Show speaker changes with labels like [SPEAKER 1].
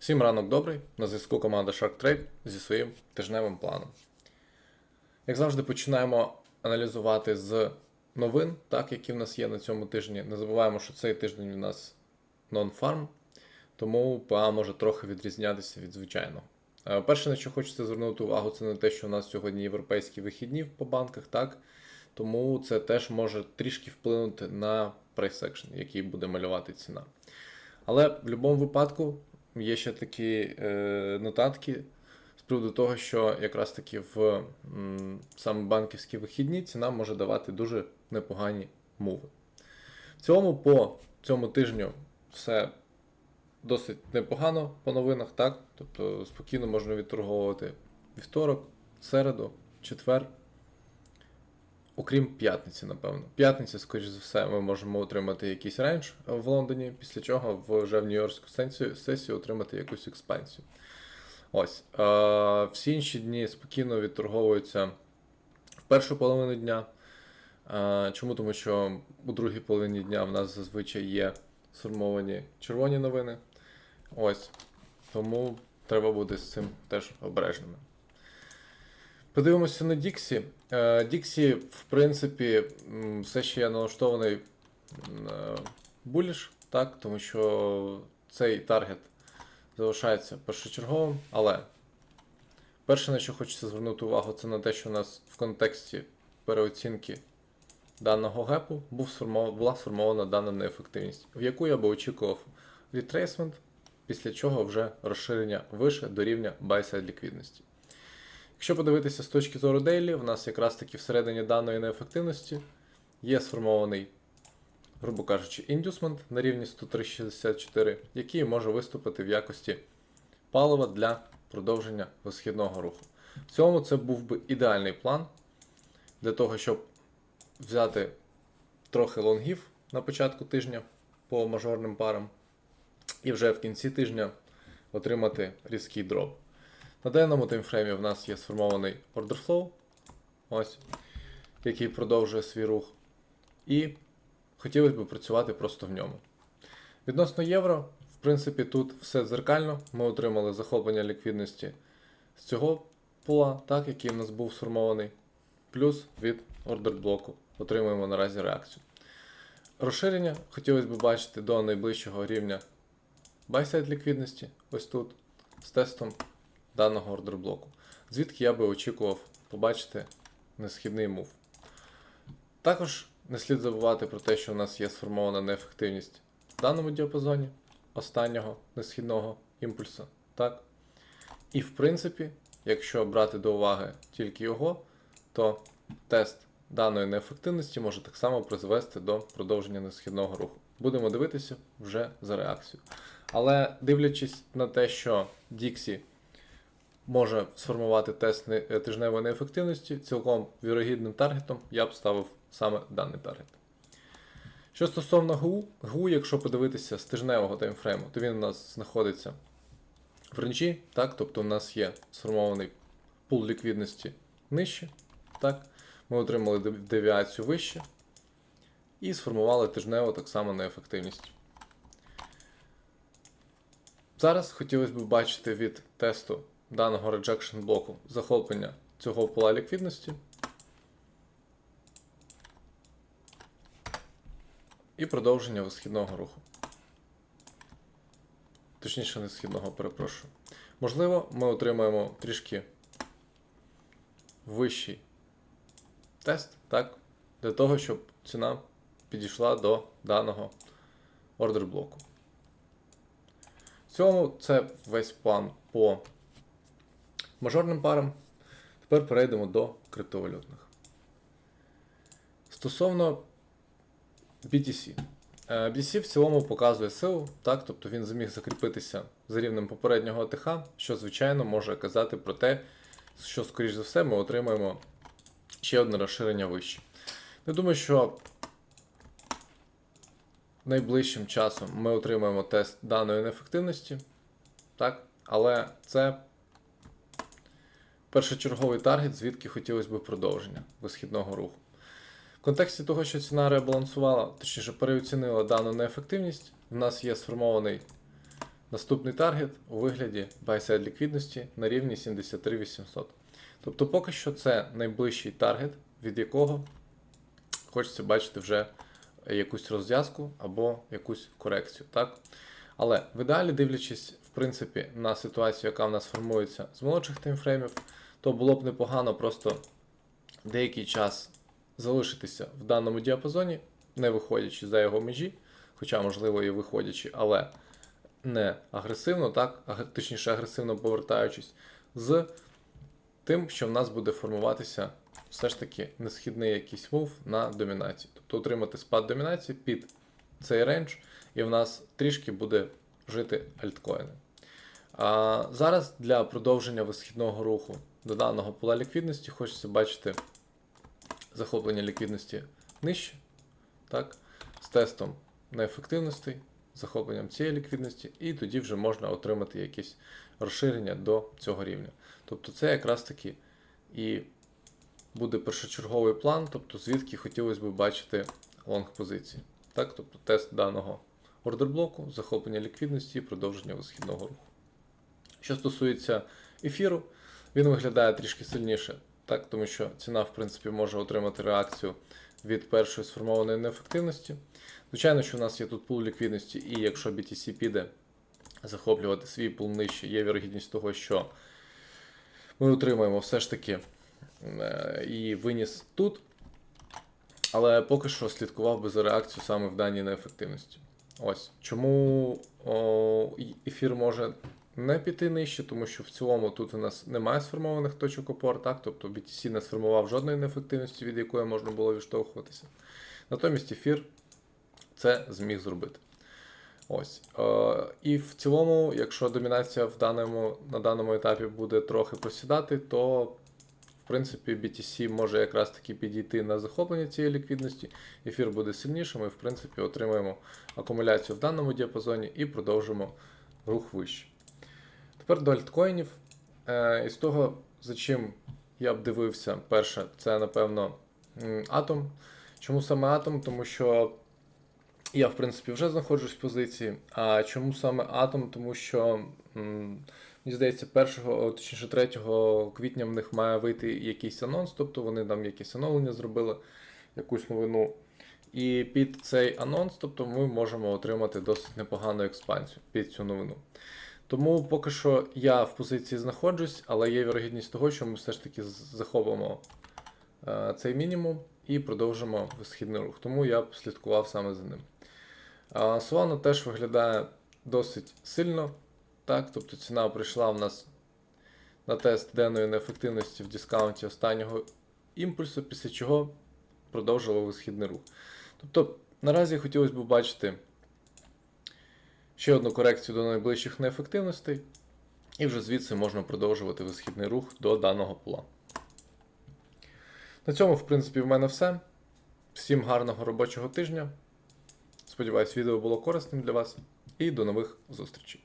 [SPEAKER 1] Всім ранок добрий. На зв'язку команда Shark Trade зі своїм тижневим планом. Як завжди, починаємо аналізувати з новин, так, які в нас є на цьому тижні. Не забуваємо, що цей тиждень у нас non-farm, тому ПА може трохи відрізнятися від звичайного. Е, Перше, на що хочеться звернути увагу, це на те, що у нас сьогодні європейські вихідні по банках, так? Тому це теж може трішки вплинути на action, який буде малювати ціна. Але в будь-якому випадку є ще такі е, нотатки з приводу того, що якраз таки в саме банківські вихідні ціна може давати дуже непогані мови. В цілому по цьому тижню все досить непогано по новинах, так? Тобто спокійно можна відторговувати вівторок, середу, четвер. Окрім п'ятниці, напевно. П'ятниця, скоріш за все, ми можемо отримати якийсь рейндж в Лондоні, після чого вже в Нью-Йоркську сесію, отримати якусь експансію. Ось. Е, всі інші дні спокійно відторговуються в першу половину дня. Е, чому? Тому що у другій половині дня в нас зазвичай є сформовані червоні новини. Ось. Тому треба бути з цим теж обережними. Подивимося на Діксі. Е, Діксі, в принципі, все ще є налаштований буліш, так, тому що цей таргет залишається першочерговим, але перше, на що хочеться звернути увагу, це на те, що у нас в контексті переоцінки даного гепу був сформов... була сформована дана неефективність, в яку я би очікував ретрейсмент, після чого вже розширення вище до рівня buy-side ліквідності. Якщо подивитися з точки зору Daily, в нас якраз таки всередині даної неефективності є сформований, грубо кажучи, індюсмент на рівні 103,64, який може виступити в якості палива для продовження висхідного руху. В цьому це був би ідеальний план для того, щоб взяти трохи лонгів на початку тижня по мажорним парам, і вже в кінці тижня отримати різкий дроп. На даному таймфреймі в нас є сформований order flow, ось, який продовжує свій рух. І хотілося б працювати просто в ньому. Відносно євро, в принципі, тут все дзеркально. Ми отримали захоплення ліквідності з цього пула, так, який в нас був сформований. Плюс від ордер блоку отримуємо наразі реакцію. Розширення хотілося б бачити до найближчого рівня buy-side ліквідності, ось тут, з тестом даного ордер блоку. Звідки я би очікував побачити несхідний мув. Також не слід забувати про те, що у нас є сформована неефективність в даному діапазоні останнього несхідного імпульсу. Так? І в принципі, якщо брати до уваги тільки його, то тест даної неефективності може так само призвести до продовження несхідного руху. Будемо дивитися вже за реакцією. Але дивлячись на те, що Dixie може сформувати тест е, тижневої неефективності, цілком вірогідним таргетом я б ставив саме даний таргет. Що стосовно ГУ, ГУ, якщо подивитися з тижневого таймфрейму, то він у нас знаходиться в ренджі, так, тобто у нас є сформований пул ліквідності нижче, так, ми отримали девіацію вище і сформували тижнево так само неефективність. Зараз хотілося б бачити від тесту даного rejection блоку захоплення цього пола ліквідності. І продовження висхідного руху. Точніше, не східного, перепрошую. Можливо, ми отримаємо трішки вищий тест, так? Для того, щоб ціна підійшла до даного ордер блоку. В цьому це весь план по мажорним парам. Тепер перейдемо до криптовалютних. Стосовно BTC. Е, BTC в цілому показує силу, так, тобто він зміг закріпитися за рівнем попереднього АТХ, що, звичайно, може казати про те, що, скоріш за все, ми отримаємо ще одне розширення вище. Я думаю, що найближчим часом ми отримаємо тест даної неефективності, так, але це першочерговий таргет, звідки хотілося б продовження висхідного руху. В контексті того, що ціна ребалансувала, точніше переоцінила дану неефективність, в нас є сформований наступний таргет у вигляді buy-side ліквідності на рівні 73800. Тобто поки що це найближчий таргет, від якого хочеться бачити вже якусь розв'язку або якусь корекцію. Так? Але в ідеалі, дивлячись, в принципі, на ситуацію, яка в нас формується з молодших таймфреймів, то було б непогано просто деякий час залишитися в даному діапазоні, не виходячи за його межі, хоча, можливо, і виходячи, але не агресивно, так, точніше агресивно повертаючись, з тим, що в нас буде формуватися все ж таки несхідний якийсь мув на домінації. Тобто отримати спад домінації під цей рейндж, і в нас трішки буде жити альткоїни. А зараз для продовження висхідного руху до даного пола ліквідності хочеться бачити захоплення ліквідності нижче, так, з тестом неефективностей, захопленням цієї ліквідності, і тоді вже можна отримати якесь розширення до цього рівня. Тобто це якраз таки і буде першочерговий план, тобто звідки хотілося б бачити лонг позиції. Так, тобто тест даного ордерблоку, захоплення ліквідності і продовження висхідного руху. Що стосується ефіру, він виглядає трішки сильніше, так, тому що ціна, в принципі, може отримати реакцію від першої сформованої неефективності. Звичайно, що у нас є тут пул ліквідності, і якщо BTC піде захоплювати свій пул нижче, є вірогідність того, що ми отримаємо все ж таки е, і виніс тут. Але поки що слідкував би за реакцією саме в даній неефективності. Ось. Чому ефір може не піти нижче, тому що в цілому тут у нас немає сформованих точок опор, так? тобто BTC не сформував жодної неефективності, від якої можна було відштовхуватися. Натомість ефір це зміг зробити. Ось. Е, і в цілому, якщо домінація в даному, на даному етапі буде трохи просідати, то в принципі BTC може якраз таки підійти на захоплення цієї ліквідності, ефір буде сильнішим, і в принципі отримаємо акумуляцію в даному діапазоні і продовжимо рух вище. Тепер до альткоїнів. Е, із того, за чим я б дивився, перше, це напевно атом. Чому саме атом? Тому що я, в принципі, вже знаходжусь в позиції. А чому саме атом? Тому що, мені здається, 1, точніше 3 квітня в них має вийти якийсь анонс, тобто вони там якесь оновлення зробили, якусь новину. І під цей анонс, тобто ми можемо отримати досить непогану експансію під цю новину. Тому поки що я в позиції знаходжусь, але є вірогідність того, що ми все ж таки захопимо е, цей мінімум і продовжимо висхідний рух. Тому я слідкував саме за ним. А Solana теж виглядає досить сильно. Так, тобто ціна прийшла в нас на тест денної неефективності в дискаунті останнього імпульсу, після чого продовжила висхідний рух. Тобто, наразі хотілося б бачити ще одну корекцію до найближчих неефективностей, і вже звідси можна продовжувати висхідний рух до даного пула. На цьому, в принципі, в мене все. Всім гарного робочого тижня. Сподіваюсь, відео було корисним для вас. І до нових зустрічей.